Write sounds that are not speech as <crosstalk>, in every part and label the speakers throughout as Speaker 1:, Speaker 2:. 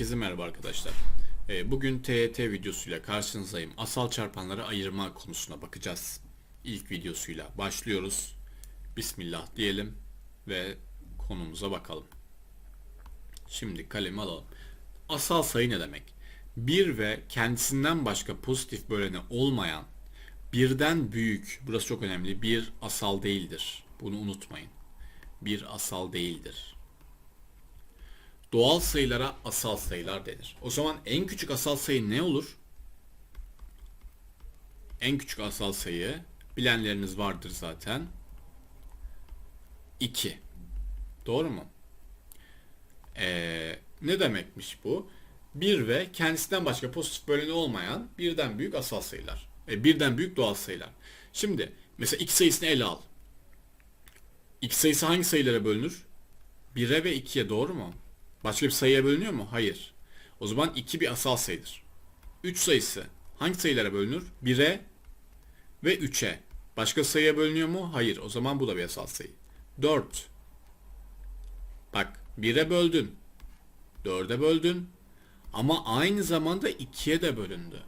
Speaker 1: Herkese merhaba arkadaşlar. Ee, Bugün TET videosuyla karşınızdayım. Asal çarpanları ayırma konusuna bakacağız. İlk videosuyla başlıyoruz. Bismillah diyelim ve konumuza bakalım. Şimdi kalemi alalım. Asal sayı ne demek? Bir ve kendisinden başka pozitif böleni olmayan birden büyük, burası çok önemli, bir asal değildir. Bunu unutmayın. Bir asal değildir. Doğal sayılara asal sayılar denir. O zaman en küçük asal sayı ne olur? En küçük asal sayı bilenleriniz vardır zaten. 2. Doğru mu? Ee, ne demekmiş bu? 1 ve kendisinden başka pozitif böleni olmayan birden büyük asal sayılar. E, birden büyük doğal sayılar. Şimdi mesela x sayısını ele al. x sayısı hangi sayılara bölünür? 1'e ve 2'ye doğru mu? Başka bir sayıya bölünüyor mu? Hayır. O zaman 2 bir asal sayıdır. 3 sayısı hangi sayılara bölünür? 1'e ve 3'e. Başka sayıya bölünüyor mu? Hayır. O zaman bu da bir asal sayı. 4. Bak 1'e böldün. 4'e böldün. Ama aynı zamanda 2'ye de bölündü.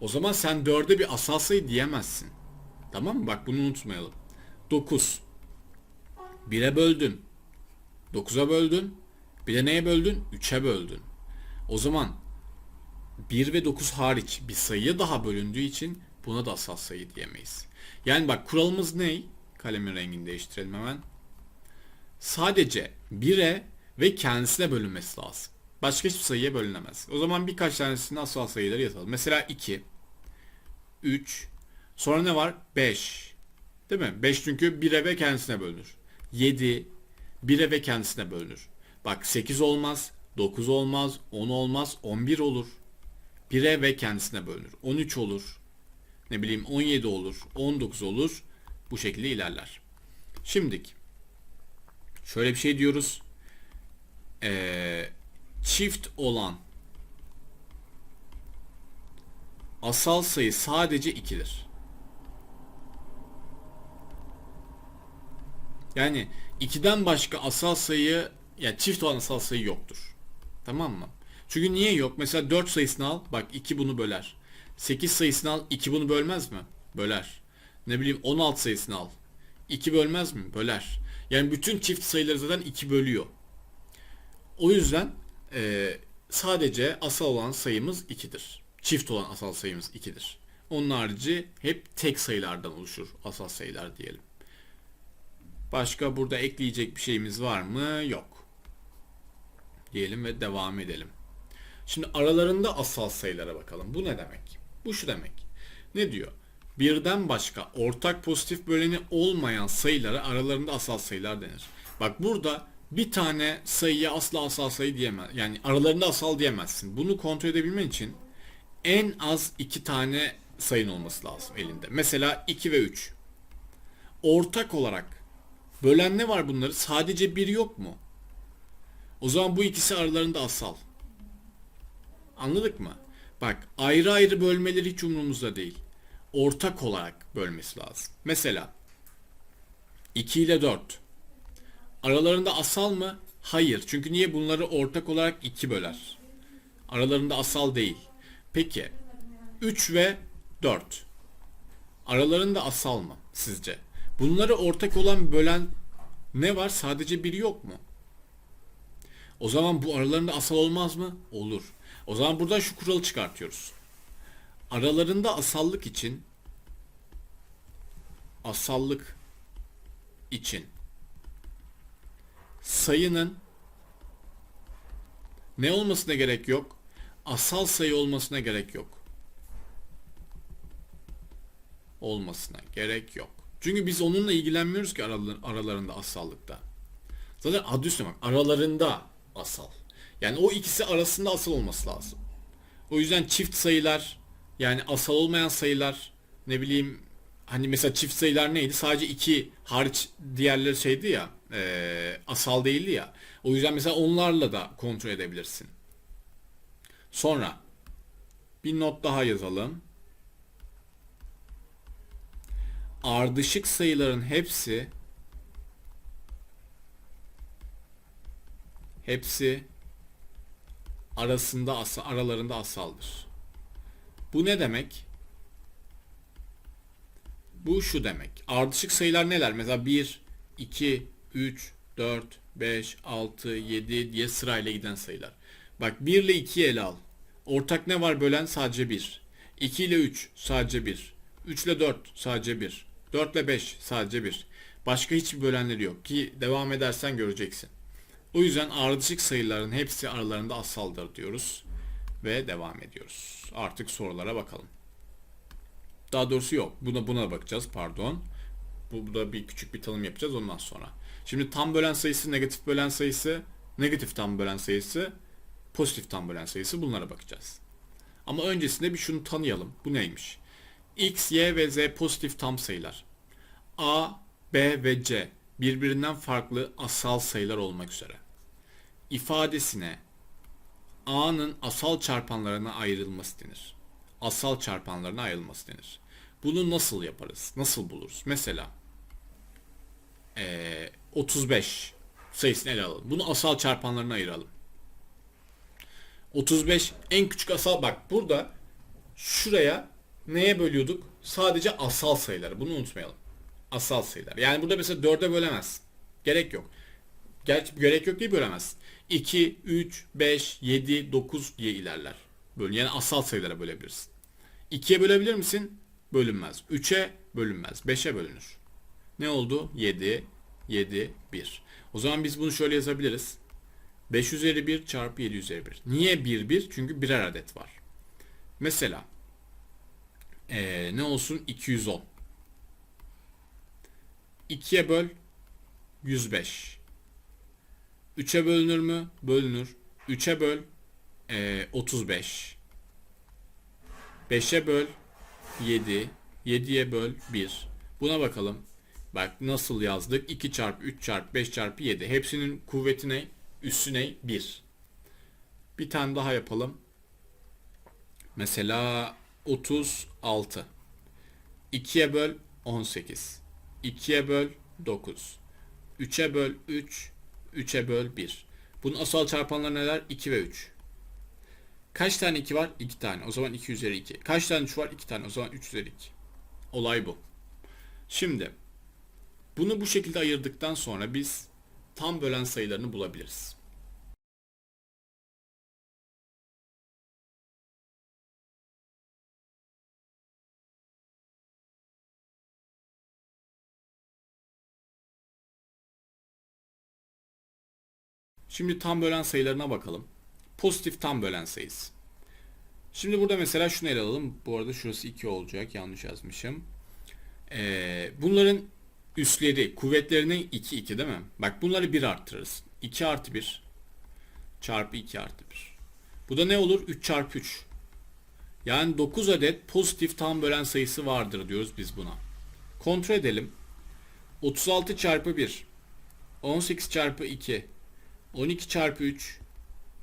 Speaker 1: O zaman sen 4'e bir asal sayı diyemezsin. Tamam mı? Bak bunu unutmayalım. 9. 1'e böldün. 9'a böldün. Bir de neye böldün? 3'e böldün. O zaman 1 ve 9 hariç bir sayıya daha bölündüğü için buna da asal sayı diyemeyiz. Yani bak kuralımız ne? Kalemin rengini değiştirelim hemen. Sadece 1'e ve kendisine bölünmesi lazım. Başka hiçbir sayıya bölünemez. O zaman birkaç tanesini asal sayıları yazalım. Mesela 2, 3, sonra ne var? 5. Değil mi? 5 çünkü 1'e ve kendisine bölünür. 7, 1'e ve kendisine bölünür. Bak 8 olmaz, 9 olmaz, 10 olmaz, 11 olur. 1'e ve kendisine bölünür. 13 olur. Ne bileyim 17 olur, 19 olur. Bu şekilde ilerler. Şimdik. Şöyle bir şey diyoruz. Ee, çift olan asal sayı sadece 2'dir. Yani 2'den başka asal sayı ya çift olan asal sayı yoktur. Tamam mı? Çünkü niye yok? Mesela 4 sayısını al. Bak 2 bunu böler. 8 sayısını al. 2 bunu bölmez mi? Böler. Ne bileyim 16 sayısını al. 2 bölmez mi? Böler. Yani bütün çift sayıları zaten 2 bölüyor. O yüzden e, sadece asal olan sayımız 2'dir. Çift olan asal sayımız 2'dir. Onun harici hep tek sayılardan oluşur asal sayılar diyelim. Başka burada ekleyecek bir şeyimiz var mı? Yok. Diyelim ve devam edelim. Şimdi aralarında asal sayılara bakalım. Bu ne demek? Bu şu demek. Ne diyor? Birden başka ortak pozitif böleni olmayan sayılara aralarında asal sayılar denir. Bak burada bir tane sayıya asla asal sayı diyemez. Yani aralarında asal diyemezsin. Bunu kontrol edebilmen için en az iki tane sayın olması lazım elinde. Mesela 2 ve 3. Ortak olarak bölen ne var bunları? Sadece bir yok mu? O zaman bu ikisi aralarında asal. Anladık mı? Bak ayrı ayrı bölmeleri hiç umurumuzda değil. Ortak olarak bölmesi lazım. Mesela 2 ile 4. Aralarında asal mı? Hayır. Çünkü niye bunları ortak olarak 2 böler? Aralarında asal değil. Peki 3 ve 4. Aralarında asal mı sizce? Bunları ortak olan bölen ne var? Sadece biri yok mu? O zaman bu aralarında asal olmaz mı? Olur. O zaman buradan şu kuralı çıkartıyoruz. Aralarında asallık için asallık için sayının ne olmasına gerek yok? Asal sayı olmasına gerek yok. Olmasına gerek yok. Çünkü biz onunla ilgilenmiyoruz ki aralarında asallıkta. Zaten adı üstüne bak. Aralarında asal. Yani o ikisi arasında asal olması lazım. O yüzden çift sayılar yani asal olmayan sayılar ne bileyim hani mesela çift sayılar neydi? Sadece iki hariç diğerleri şeydi ya e, asal değildi ya. O yüzden mesela onlarla da kontrol edebilirsin. Sonra bir not daha yazalım. Ardışık sayıların hepsi hepsi arasında asa, aralarında asaldır. Bu ne demek? Bu şu demek. Ardışık sayılar neler? Mesela 1, 2, 3, 4, 5, 6, 7 diye sırayla giden sayılar. Bak 1 ile 2'yi ele al. Ortak ne var bölen? Sadece 1. 2 ile 3 sadece 1. 3 ile 4 sadece 1. 4 ile 5 sadece 1. Başka hiçbir bölenleri yok ki devam edersen göreceksin. O yüzden ardışık sayıların hepsi aralarında asaldır diyoruz ve devam ediyoruz. Artık sorulara bakalım. Daha doğrusu yok. Buna buna bakacağız pardon. Burada bir küçük bir tanım yapacağız ondan sonra. Şimdi tam bölen sayısı, negatif bölen sayısı, negatif tam bölen sayısı, pozitif tam bölen sayısı bunlara bakacağız. Ama öncesinde bir şunu tanıyalım. Bu neymiş? X, Y ve Z pozitif tam sayılar. A, B ve C birbirinden farklı asal sayılar olmak üzere. İfadesine A'nın asal çarpanlarına ayrılması denir. Asal çarpanlarına ayrılması denir. Bunu nasıl yaparız? Nasıl buluruz? Mesela eee, 35 sayısını ele alalım. Bunu asal çarpanlarına ayıralım. 35 en küçük asal bak burada şuraya neye bölüyorduk? Sadece asal sayıları. Bunu unutmayalım. Asal sayılar. Yani burada mesela 4'e bölemez. Gerek yok. Gerçi gerek yok diye bölemez. 2, 3, 5, 7, 9 diye ilerler. Böyle yani asal sayılara bölebilirsin. 2'ye bölebilir misin? Bölünmez. 3'e bölünmez. 5'e bölünür. Ne oldu? 7, 7, 1. O zaman biz bunu şöyle yazabiliriz. 5 üzeri 1 çarpı 7 üzeri 1. Niye 1, 1? Çünkü birer adet var. Mesela ee, ne olsun? 210. 2'ye böl 105. 3'e bölünür mü? Bölünür. 3'e böl ee, 35. 5'e böl 7. 7'ye böl 1. Buna bakalım. Bak nasıl yazdık? 2 çarpı 3 çarpı 5 çarpı 7. Hepsinin kuvveti ne? Üssü ne? 1. Bir tane daha yapalım. Mesela 36. 2'ye böl 18. 2'ye böl 9. 3'e böl 3. 3'e böl 1. Bunun asal çarpanları neler? 2 ve 3. Kaç tane 2 var? 2 tane. O zaman 2 üzeri 2. Kaç tane 3 var? 2 tane. O zaman 3 üzeri 2. Olay bu. Şimdi bunu bu şekilde ayırdıktan sonra biz tam bölen sayılarını bulabiliriz. Şimdi tam bölen sayılarına bakalım. Pozitif tam bölen sayısı. Şimdi burada mesela şunu ele alalım. Bu arada şurası 2 olacak. Yanlış yazmışım. Ee, bunların üsleri, kuvvetlerinin 2 2 değil mi? Bak bunları 1 arttırırız. 2 artı 1 çarpı 2 artı 1. Bu da ne olur? 3 çarpı 3. Yani 9 adet pozitif tam bölen sayısı vardır diyoruz biz buna. Kontrol edelim. 36 çarpı 1 18 çarpı 2 12 çarpı 3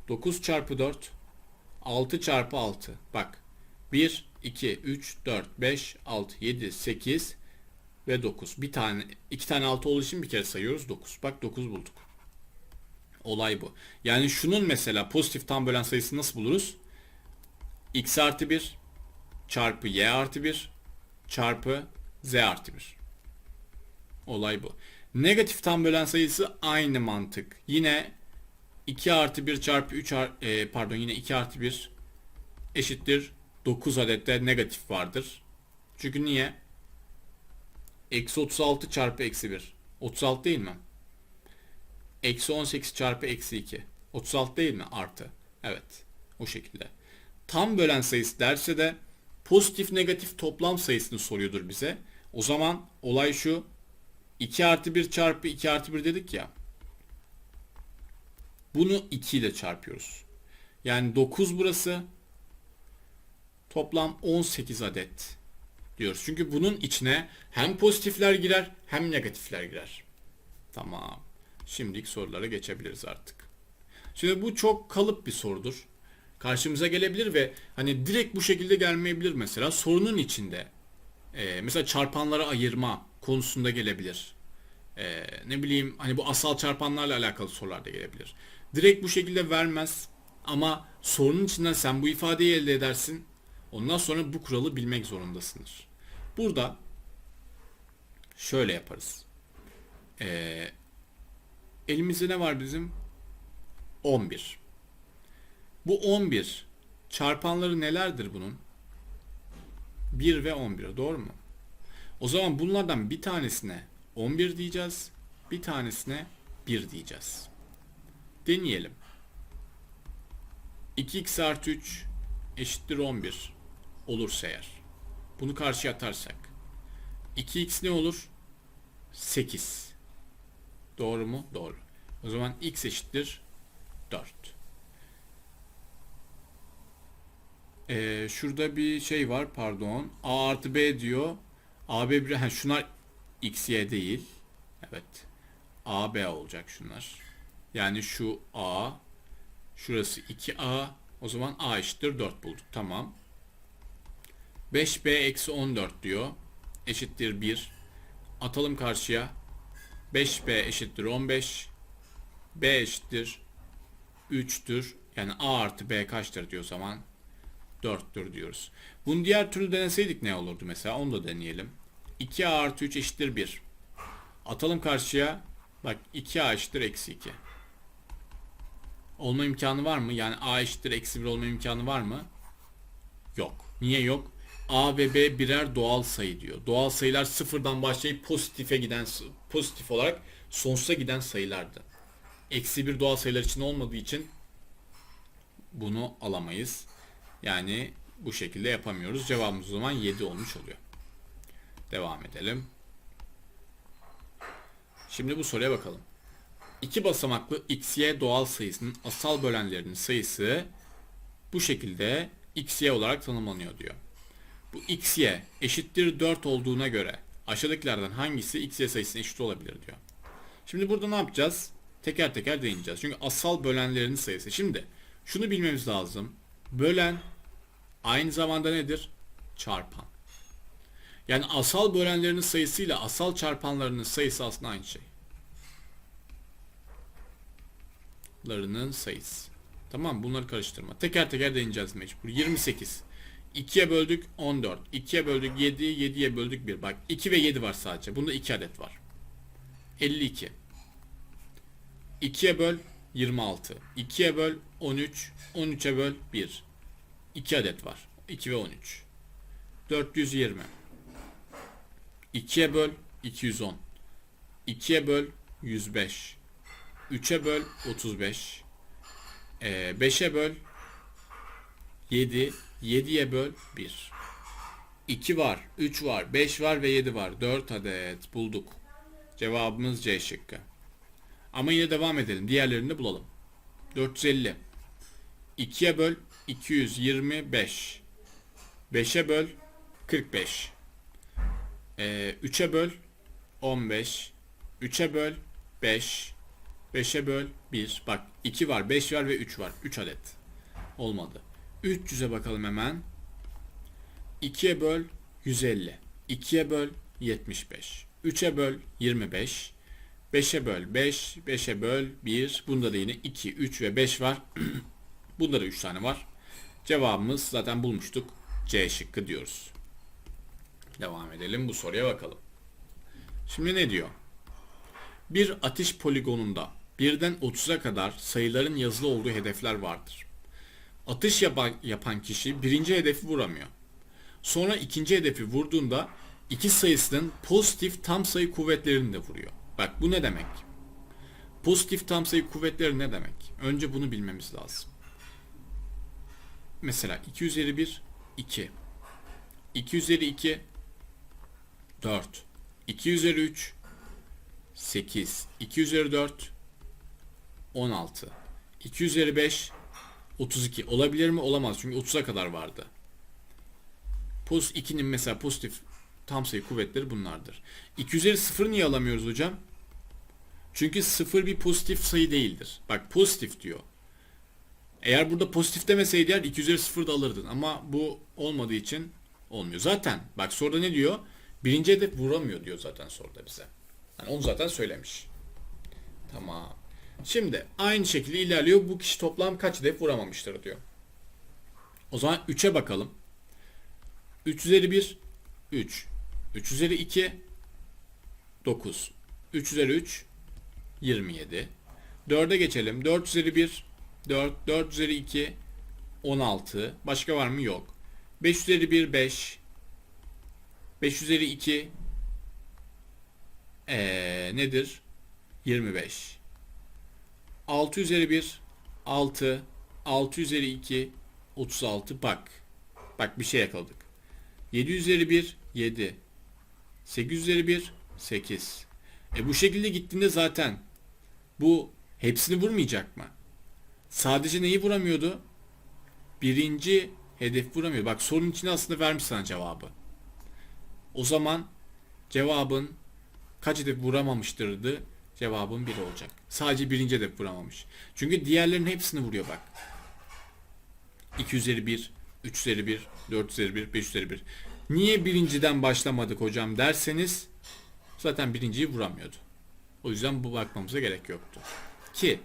Speaker 1: 9 çarpı 4 6 çarpı 6 bak 1 2 3 4 5 6 7 8 ve 9 bir tane iki tane 6 olduğu için bir kere sayıyoruz 9 bak 9 bulduk. Olay bu. Yani şunun mesela pozitif tam bölen sayısını nasıl buluruz? X artı 1 çarpı y artı 1 çarpı z artı 1 olay bu. Negatif tam bölen sayısı aynı mantık. Yine 2 artı 1 çarpı 3 ar- e, pardon yine 2 artı 1 eşittir 9 adette negatif vardır. Çünkü niye? Eksi 36 çarpı eksi 1. 36 değil mi? Eksi 18 çarpı eksi 2. 36 değil mi? Artı. Evet. O şekilde. Tam bölen sayısı derse de pozitif negatif toplam sayısını soruyordur bize. O zaman olay şu. 2 artı 1 çarpı 2 artı 1 dedik ya. Bunu 2 ile çarpıyoruz. Yani 9 burası. Toplam 18 adet diyoruz. Çünkü bunun içine hem pozitifler girer hem negatifler girer. Tamam. Şimdilik sorulara geçebiliriz artık. Şimdi bu çok kalıp bir sorudur. Karşımıza gelebilir ve hani direkt bu şekilde gelmeyebilir mesela. Sorunun içinde e, mesela çarpanlara ayırma konusunda gelebilir. E, ne bileyim hani bu asal çarpanlarla alakalı sorular da gelebilir. Direkt bu şekilde vermez. Ama sorunun içinden sen bu ifadeyi elde edersin. Ondan sonra bu kuralı bilmek zorundasındır. Burada şöyle yaparız. Ee, elimizde ne var bizim? 11. Bu 11 çarpanları nelerdir bunun? 1 ve 11 doğru mu? O zaman bunlardan bir tanesine 11 diyeceğiz. Bir tanesine 1 diyeceğiz. Deneyelim. 2x artı 3 eşittir 11 olursa eğer. Bunu karşıya atarsak. 2x ne olur? 8. Doğru mu? Doğru. O zaman x eşittir 4. Ee, şurada bir şey var pardon. A artı B diyor. A B bir ha, şunlar x y değil. Evet. A B olacak şunlar. Yani şu A şurası 2A o zaman A eşittir 4 bulduk. Tamam. 5B eksi 14 diyor. Eşittir 1. Atalım karşıya. 5B eşittir 15. B eşittir 3'tür. Yani A artı B kaçtır diyor zaman. 4'tür diyoruz. Bunu diğer türlü deneseydik ne olurdu mesela? Onu da deneyelim. 2A artı 3 eşittir 1. Atalım karşıya. Bak 2A eşittir eksi 2. Olma imkanı var mı? Yani A eşittir eksi 1 olma imkanı var mı? Yok. Niye yok? A ve B birer doğal sayı diyor. Doğal sayılar sıfırdan başlayıp pozitife giden pozitif olarak sonsuza giden sayılardı. Eksi bir doğal sayılar için olmadığı için bunu alamayız. Yani bu şekilde yapamıyoruz. Cevabımız o zaman 7 olmuş oluyor. Devam edelim. Şimdi bu soruya bakalım. İki basamaklı xy doğal sayısının asal bölenlerinin sayısı bu şekilde xy olarak tanımlanıyor diyor. Bu xy eşittir 4 olduğuna göre aşağıdakilerden hangisi xy sayısına eşit olabilir diyor. Şimdi burada ne yapacağız? Teker teker değineceğiz. Çünkü asal bölenlerin sayısı. Şimdi şunu bilmemiz lazım. Bölen aynı zamanda nedir? Çarpan. Yani asal bölenlerinin sayısıyla asal çarpanlarının sayısı aslında aynı şey. Larının sayısı. Tamam bunları karıştırma. Teker teker değineceğiz mecbur. 28. 2'ye böldük 14. 2'ye böldük 7. 7'ye böldük 1. Bak 2 ve 7 var sadece. Bunda 2 adet var. 52. 2'ye böl 26. 2'ye böl 13. 13'e böl 1. 2 adet var. 2 ve 13. 420. 2'ye böl 210. 2'ye böl 105. 3'e böl 35. Ee, 5'e böl 7. 7'ye böl 1. 2 var, 3 var, 5 var ve 7 var. 4 adet bulduk. Cevabımız C şıkkı. Ama yine devam edelim. Diğerlerini de bulalım. 450. 2'ye böl 225. 5'e böl 45. Ee, 3'e böl 15. 3'e böl 5. 5'e böl 1. Bak 2 var, 5 var ve 3 var. 3 adet. Olmadı. 300'e bakalım hemen. 2'ye böl 150. 2'ye böl 75. 3'e böl 25. 5'e böl 5. 5'e böl 1. Bunda da yine 2, 3 ve 5 var. <clears throat> Bunda da 3 tane var. Cevabımız zaten bulmuştuk. C şıkkı diyoruz. Devam edelim bu soruya bakalım. Şimdi ne diyor? Bir atış poligonunda birden 30'a kadar sayıların yazılı olduğu hedefler vardır. Atış yapan kişi birinci hedefi vuramıyor. Sonra ikinci hedefi vurduğunda iki sayısının pozitif tam sayı kuvvetlerini de vuruyor. Bak bu ne demek? Pozitif tam sayı kuvvetleri ne demek? Önce bunu bilmemiz lazım. Mesela 2 üzeri 1 2. 2 üzeri 2 4. 2 üzeri 3 8. 2 üzeri 4 16. 2 üzeri 5 32. Olabilir mi? Olamaz. Çünkü 30'a kadar vardı. Pozitif 2'nin mesela pozitif tam sayı kuvvetleri bunlardır. 2 üzeri 0 niye alamıyoruz hocam? Çünkü 0 bir pozitif sayı değildir. Bak pozitif diyor. Eğer burada pozitif demeseydi eğer 2 üzeri 0 da alırdın. Ama bu olmadığı için olmuyor. Zaten bak soruda ne diyor? Birinci hedef vuramıyor diyor zaten soruda bize. Yani onu zaten söylemiş. Tamam. Şimdi aynı şekilde ilerliyor. Bu kişi toplam kaç hedef vuramamıştır diyor. O zaman 3'e bakalım. 3 üzeri 1 3. 3 üzeri 2 9. 3 üzeri 3 27. 4'e geçelim. 4 üzeri 1 4. 4 üzeri 2 16. Başka var mı? Yok. 5 üzeri 1 5. 5 üzeri 2 ee, nedir? 25. 6 üzeri 1 6. 6 üzeri 2 36. Bak. Bak bir şey yakaladık. 7 üzeri 1 7. 8 üzeri 1 8. E bu şekilde gittiğinde zaten bu hepsini vurmayacak mı? Sadece neyi vuramıyordu? Birinci hedef vuramıyor. Bak sorunun içine aslında vermiş sana cevabı. O zaman cevabın kaç hedef vuramamıştırdı? Cevabın 1 olacak. Sadece birinci hedef vuramamış. Çünkü diğerlerinin hepsini vuruyor bak. 2 üzeri 1, 3 üzeri 1, 4 üzeri 1, 5 üzeri 1. Niye birinciden başlamadık hocam derseniz zaten birinciyi vuramıyordu. O yüzden bu bakmamıza gerek yoktu. Ki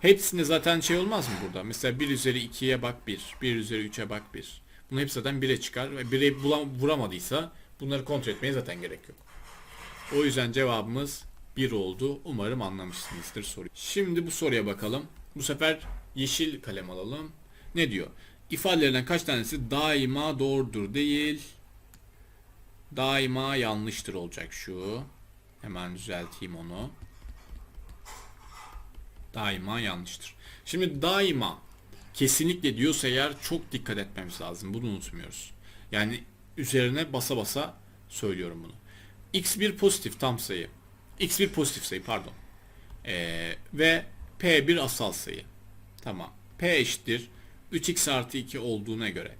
Speaker 1: hepsinde zaten şey olmaz mı burada? Mesela 1 üzeri 2'ye bak 1, 1 üzeri 3'e bak 1. Bunun hepsi zaten 1'e çıkar ve 1'e bulam- vuramadıysa bunları kontrol etmeye zaten gerek yok. O yüzden cevabımız 1 oldu. Umarım anlamışsınızdır soruyu. Şimdi bu soruya bakalım. Bu sefer yeşil kalem alalım. Ne diyor? İfadelerinden kaç tanesi daima doğrudur değil, daima yanlıştır olacak şu. Hemen düzelteyim onu. Daima yanlıştır. Şimdi daima kesinlikle diyorsa eğer çok dikkat etmemiz lazım. Bunu unutmuyoruz. Yani üzerine basa basa söylüyorum bunu. x bir pozitif tam sayı. X bir pozitif sayı pardon. Ee, ve p bir asal sayı. Tamam. p eşittir 3x artı 2 olduğuna göre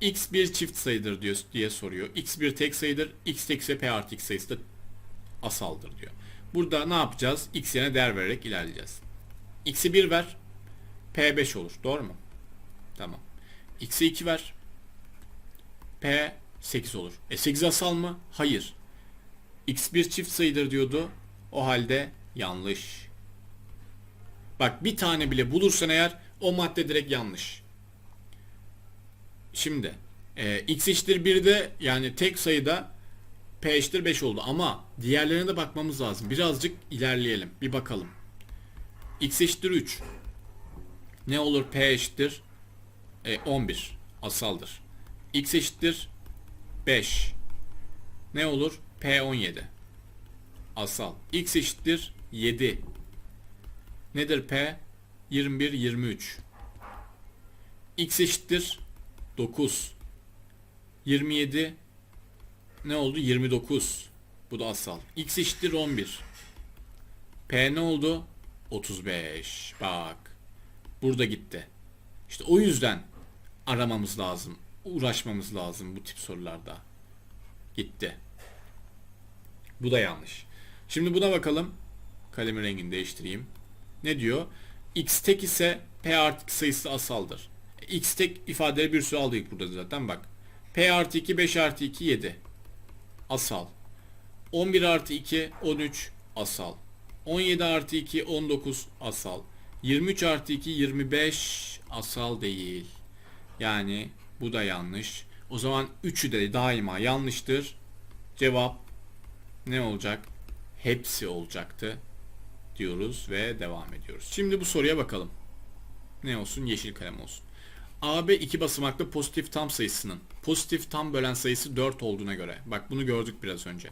Speaker 1: x bir çift sayıdır diyor, diye soruyor. x bir tek sayıdır. x tek ise p artı x sayısı da asaldır diyor. Burada ne yapacağız? x yerine değer vererek ilerleyeceğiz. x'i 1 ver. p 5 olur. Doğru mu? Tamam. x'i 2 ver. p 8 olur. E 8 asal mı? Hayır. X bir çift sayıdır diyordu. O halde yanlış. Bak bir tane bile bulursan eğer o madde direkt yanlış. Şimdi e, x eşittir 1'de yani tek sayıda p eşittir 5 oldu ama diğerlerine de bakmamız lazım. Birazcık ilerleyelim. Bir bakalım. x eşittir 3. Ne olur p eşittir e, 11 asaldır. x eşittir 5. Ne olur? P 17 asal. x eşittir 7. Nedir p? 21 23. x eşittir 9. 27 ne oldu? 29. Bu da asal. X eşittir 11. P ne oldu? 35. Bak. Burada gitti. İşte o yüzden aramamız lazım. Uğraşmamız lazım bu tip sorularda. Gitti. Bu da yanlış. Şimdi buna bakalım. Kalemin rengini değiştireyim. Ne diyor? X tek ise P artı sayısı asaldır. X tek ifadeleri bir sürü aldık burada zaten bak. P artı 2 5 artı 2 7. Asal. 11 artı 2 13 asal. 17 artı 2 19 asal. 23 artı 2 25 asal değil. Yani bu da yanlış. O zaman üçü de daima yanlıştır. Cevap ne olacak? Hepsi olacaktı diyoruz ve devam ediyoruz. Şimdi bu soruya bakalım. Ne olsun? Yeşil kalem olsun. AB iki basamaklı pozitif tam sayısının pozitif tam bölen sayısı 4 olduğuna göre. Bak bunu gördük biraz önce.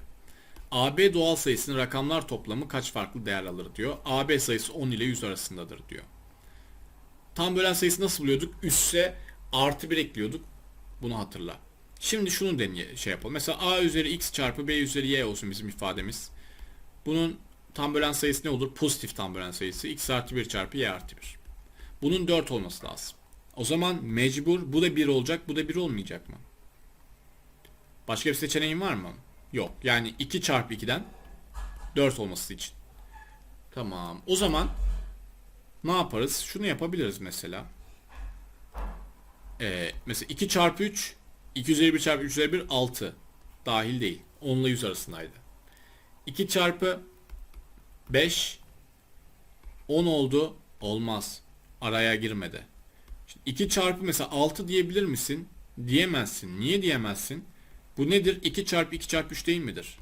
Speaker 1: AB doğal sayısının rakamlar toplamı kaç farklı değer alır diyor. AB sayısı 10 ile 100 arasındadır diyor. Tam bölen sayısı nasıl buluyorduk? Üsse artı 1 ekliyorduk. Bunu hatırla. Şimdi şunu deneye şey yapalım. Mesela a üzeri x çarpı b üzeri y olsun bizim ifademiz. Bunun tam bölen sayısı ne olur? Pozitif tam bölen sayısı x artı 1 çarpı y artı 1. Bunun 4 olması lazım. O zaman mecbur bu da 1 olacak, bu da 1 olmayacak mı? Başka bir seçeneğin var mı? Yok. Yani 2 çarpı 2'den 4 olması için. Tamam. O zaman ne yaparız? Şunu yapabiliriz mesela. Ee, mesela 2 çarpı 3 2 üzeri 1 çarpı 3 üzeri 1 6. Dahil değil. 10 ile 100 arasındaydı. 2 çarpı 5 10 oldu. Olmaz. Araya girmedi. Şimdi 2 çarpı mesela 6 diyebilir misin? Diyemezsin. Niye diyemezsin? Bu nedir? 2 çarpı 2 çarpı 3 değil midir?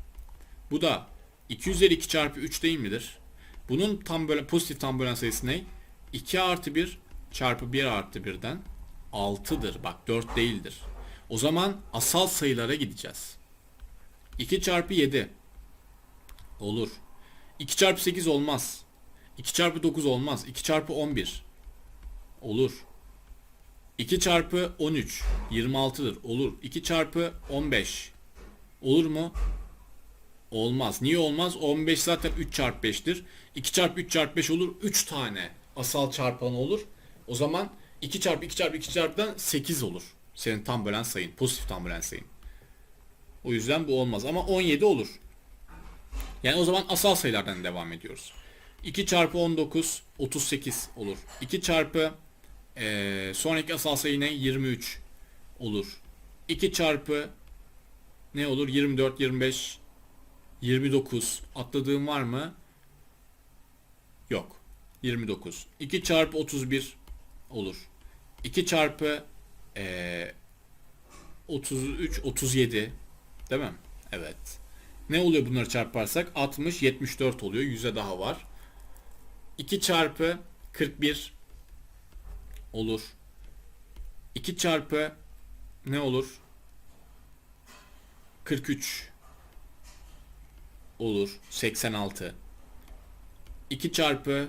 Speaker 1: Bu da 2 üzeri 2 çarpı 3 değil midir? Bunun tam böyle pozitif tam bölen sayısı ne? 2 artı 1 çarpı 1 artı 1'den 6'dır. Bak 4 değildir. O zaman asal sayılara gideceğiz. 2 çarpı 7 olur. 2 çarpı 8 olmaz. 2 çarpı 9 olmaz. 2 çarpı 11 olur. 2 çarpı 13 26'dır. Olur. 2 çarpı 15 olur mu? Olmaz. Niye olmaz? 15 zaten 3 çarpı 5'tir. 2 çarpı 3 çarpı 5 olur. 3 tane asal çarpanı olur. O zaman 2 çarpı 2 çarpı 2 çarpıdan 8 olur. Senin tam bölen sayın. Pozitif tam bölen sayın. O yüzden bu olmaz. Ama 17 olur. Yani o zaman asal sayılardan devam ediyoruz. 2 çarpı 19 38 olur. 2 çarpı eee, sonraki asal sayı ne? 23 olur. 2 çarpı ne olur? 24, 25, 29. Atladığım var mı? Yok. 29. 2 çarpı 31 olur. 2 çarpı eee 33, 37. Değil mi? Evet. Ne oluyor bunları çarparsak? 60, 74 oluyor. 100'e daha var. 2 çarpı 41 olur. 2 çarpı ne olur? 43 olur. 86. 2 çarpı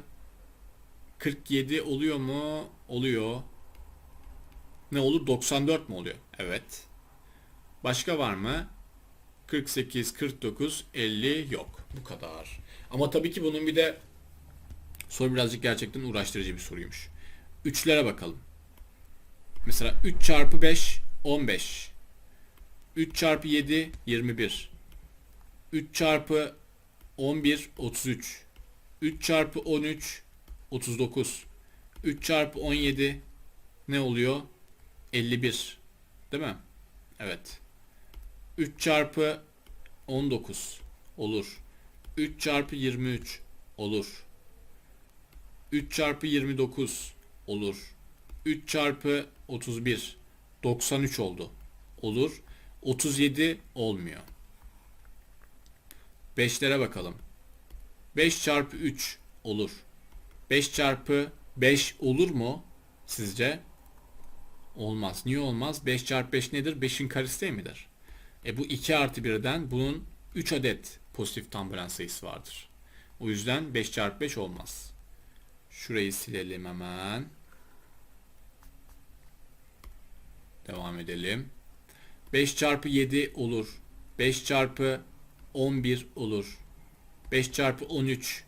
Speaker 1: 47 oluyor mu? Oluyor. Ne olur? 94 mu oluyor? Evet. Başka var mı? 48, 49, 50 yok. Bu kadar. Ama tabii ki bunun bir de soru birazcık gerçekten uğraştırıcı bir soruymuş. Üçlere bakalım. Mesela 3 çarpı 5 15. 3 çarpı 7 21. 3 çarpı 11 33. 3 çarpı 13 39. 3 çarpı 17 ne oluyor? 51. Değil mi? Evet. 3 çarpı 19 olur. 3 çarpı 23 olur. 3 çarpı 29 olur. 3 çarpı 31 93 oldu. Olur. 37 olmuyor. 5'lere bakalım. 5 çarpı 3 olur. 5 çarpı 5 olur mu sizce? Olmaz. Niye olmaz? 5 çarpı 5 nedir? 5'in karesi değil midir? E bu 2 artı 1'den bunun 3 adet pozitif tam bölen sayısı vardır. O yüzden 5 çarpı 5 olmaz. Şurayı silelim hemen. Devam edelim. 5 çarpı 7 olur. 5 çarpı 11 olur. 5 çarpı 13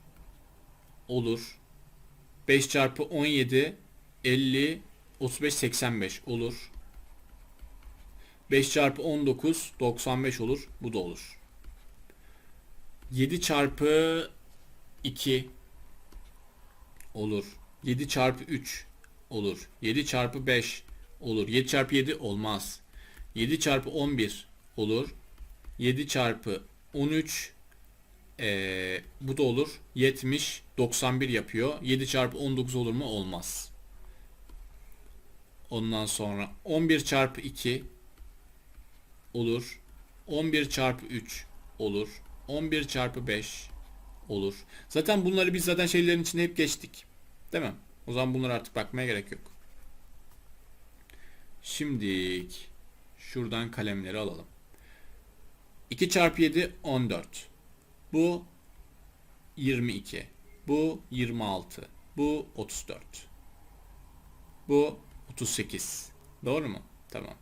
Speaker 1: olur. 5 çarpı 17 50 35 85 olur. 5 çarpı 19 95 olur. Bu da olur. 7 çarpı 2 olur. 7 çarpı 3 olur. 7 çarpı 5 olur. 7 çarpı 7 olmaz. 7 çarpı 11 olur. 7 çarpı 13 ee, bu da olur. 70 91 yapıyor. 7 çarpı 19 olur mu? Olmaz. Ondan sonra 11 çarpı 2 olur. 11 çarpı 3 olur. 11 çarpı 5 olur. Zaten bunları biz zaten şeylerin içinde hep geçtik. Değil mi? O zaman bunlara artık bakmaya gerek yok. Şimdi şuradan kalemleri alalım. 2 çarpı 7 14. Bu 22. Bu 26. Bu 34. Bu 38. Doğru mu? Tamam.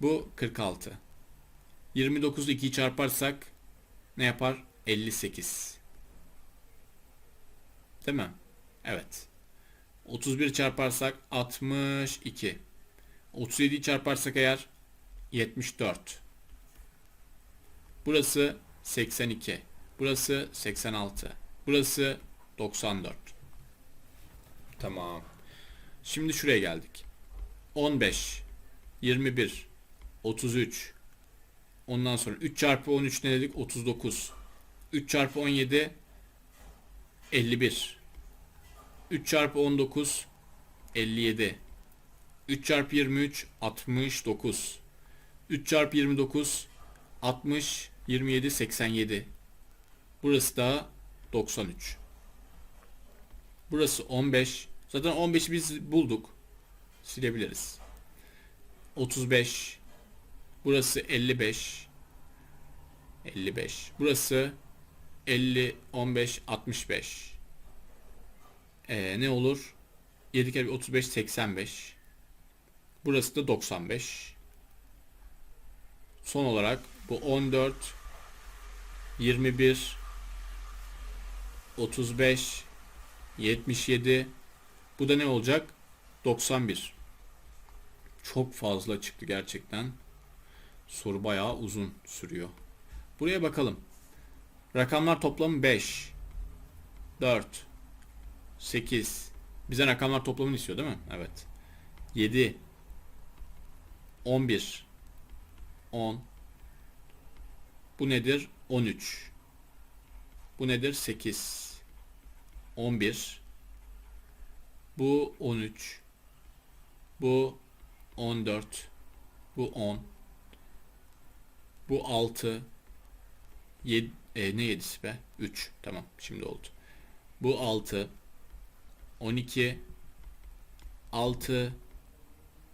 Speaker 1: Bu 46. 29'u 2'yi çarparsak ne yapar? 58. Değil mi? Evet. 31 çarparsak 62. 37'yi çarparsak eğer 74. Burası 82. Burası 86. Burası 94. Tamam. Şimdi şuraya geldik. 15, 21, 33. Ondan sonra 3 çarpı 13 ne dedik? 39. 3 çarpı 17 51. 3 çarpı 19 57. 3 çarpı 23 69. 3 çarpı 29 60 27 87. Burası da 93. Burası 15. Zaten 15'i biz bulduk. Silebiliriz. 35. Burası 55. 55. Burası 50 15 65. Ee, ne olur? 7 kere 35 85. Burası da 95. Son olarak bu 14 21 35 77 bu da ne olacak? 91. Çok fazla çıktı gerçekten. Soru bayağı uzun sürüyor. Buraya bakalım. Rakamlar toplamı 5 4 8 Bize rakamlar toplamını istiyor değil mi? Evet. 7 11 10 Bu nedir? 13 Bu nedir? 8 11 Bu 13 Bu 14 Bu 10 Bu 6 7 e, ne 7'si be? 3 tamam şimdi oldu. Bu 6 12 6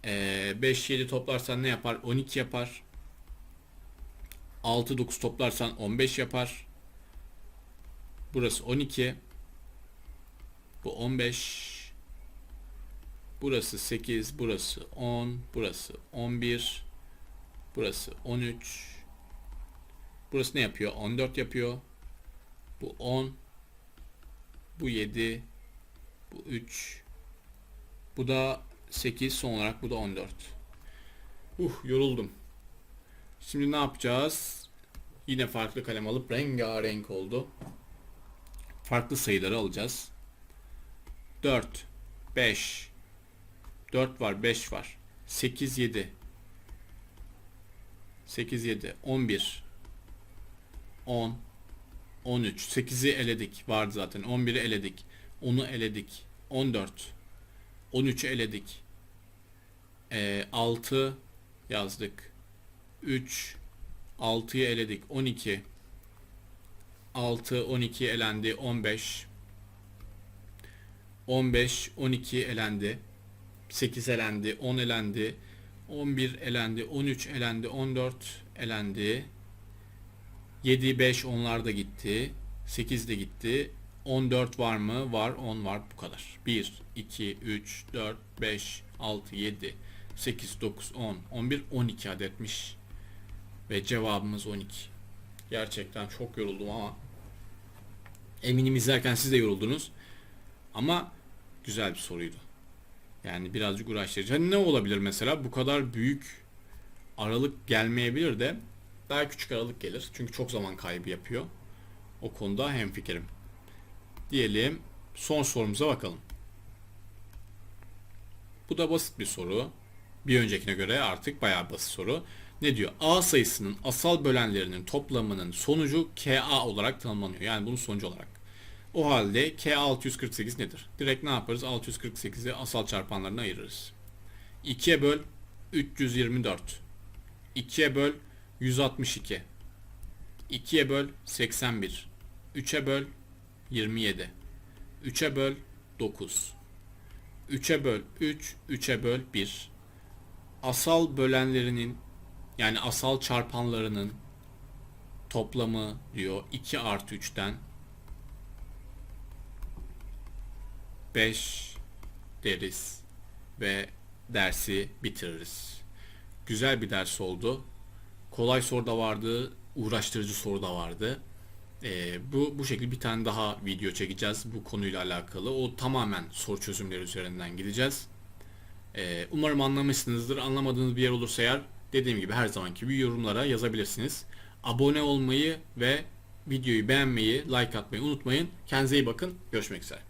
Speaker 1: e, 5 7 toplarsan ne yapar? 12 yapar. 6 9 toplarsan 15 yapar. Burası 12. Bu 15. Burası 8, burası 10, burası 11. Burası 13. Burası ne yapıyor? 14 yapıyor. Bu 10. Bu 7. Bu 3. Bu da 8 son olarak bu da 14. Uh yoruldum. Şimdi ne yapacağız? Yine farklı kalem alıp rengarenk oldu. Farklı sayıları alacağız. 4 5 4 var 5 var. 8 7 8 7 11 10 13 8'i eledik. Vardı zaten. 11'i eledik. 10'u eledik. 14 13'ü eledik. Ee, 6 yazdık. 3 6'yı eledik. 12 6 12 elendi. 15 15 12 elendi 8 elendi 10 elendi 11 elendi 13 elendi 14 elendi. 7 5 onlar da gitti 8 de gitti. 14 var mı? Var 10 var bu kadar. 1 2 3 4 5 6 7 8 9 10 11 12 adetmiş. Ve cevabımız 12 gerçekten çok yoruldum ama eminim izlerken siz de yoruldunuz. Ama güzel bir soruydu yani birazcık uğraştırıcı hani ne olabilir mesela bu kadar büyük aralık gelmeyebilir de daha küçük aralık gelir. Çünkü çok zaman kaybı yapıyor. O konuda hemfikirim. Diyelim son sorumuza bakalım. Bu da basit bir soru. Bir öncekine göre artık bayağı basit soru. Ne diyor? A sayısının asal bölenlerinin toplamının sonucu KA olarak tanımlanıyor. Yani bunun sonucu olarak. O halde K 648 nedir? Direkt ne yaparız? 648'i asal çarpanlarına ayırırız. 2'ye böl 324. 2'ye böl 162. 2'ye böl 81. 3'e böl 27. 3'e böl 9. 3'e böl 3, 3'e böl 1. Asal bölenlerinin yani asal çarpanlarının toplamı diyor 2 artı 3'ten 5 deriz ve dersi bitiririz. Güzel bir ders oldu. Kolay soru da vardı, uğraştırıcı soru da vardı. Ee, bu bu şekilde bir tane daha video çekeceğiz bu konuyla alakalı. O tamamen soru çözümleri üzerinden gideceğiz. Ee, umarım anlamışsınızdır. Anlamadığınız bir yer olursa eğer dediğim gibi her zamanki gibi yorumlara yazabilirsiniz. Abone olmayı ve videoyu beğenmeyi, like atmayı unutmayın. Kendinize iyi bakın. Görüşmek üzere.